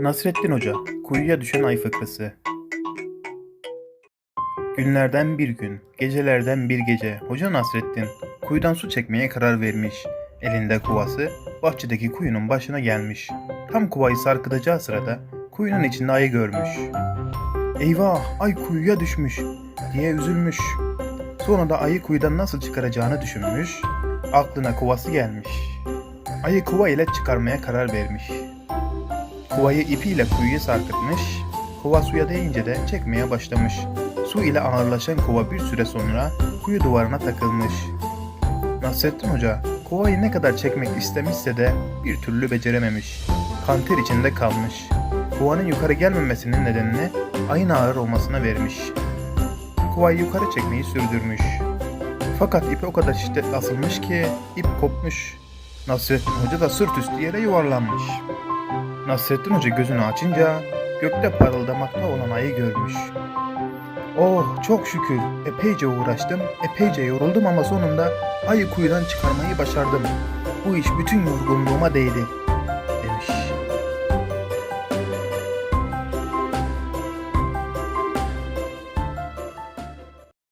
Nasrettin Hoca, kuyuya düşen ay fıkrası. Günlerden bir gün, gecelerden bir gece Hoca Nasrettin kuyudan su çekmeye karar vermiş. Elinde kovası bahçedeki kuyunun başına gelmiş. Tam kovayı sarkıtacağı sırada kuyunun içinde ayı görmüş. Eyvah ay kuyuya düşmüş diye üzülmüş. Sonra da ayı kuyudan nasıl çıkaracağını düşünmüş. Aklına kovası gelmiş. Ayı kova ile çıkarmaya karar vermiş. Kovayı ipiyle kuyuya sarkıtmış. Kova suya değince de çekmeye başlamış. Su ile ağırlaşan kova bir süre sonra kuyu duvarına takılmış. Nasrettin Hoca kovayı ne kadar çekmek istemişse de bir türlü becerememiş. Kanter içinde kalmış. Kovanın yukarı gelmemesinin nedenini ayın ağır olmasına vermiş. Kovayı yukarı çekmeyi sürdürmüş. Fakat ipe o kadar şiddet asılmış ki ip kopmuş. Nasrettin Hoca da sırt üstü yere yuvarlanmış. Nasrettin Hoca gözünü açınca gökte parıldamakta olan ayı görmüş. Oh çok şükür epeyce uğraştım, epeyce yoruldum ama sonunda ayı kuyudan çıkarmayı başardım. Bu iş bütün yorgunluğuma değdi.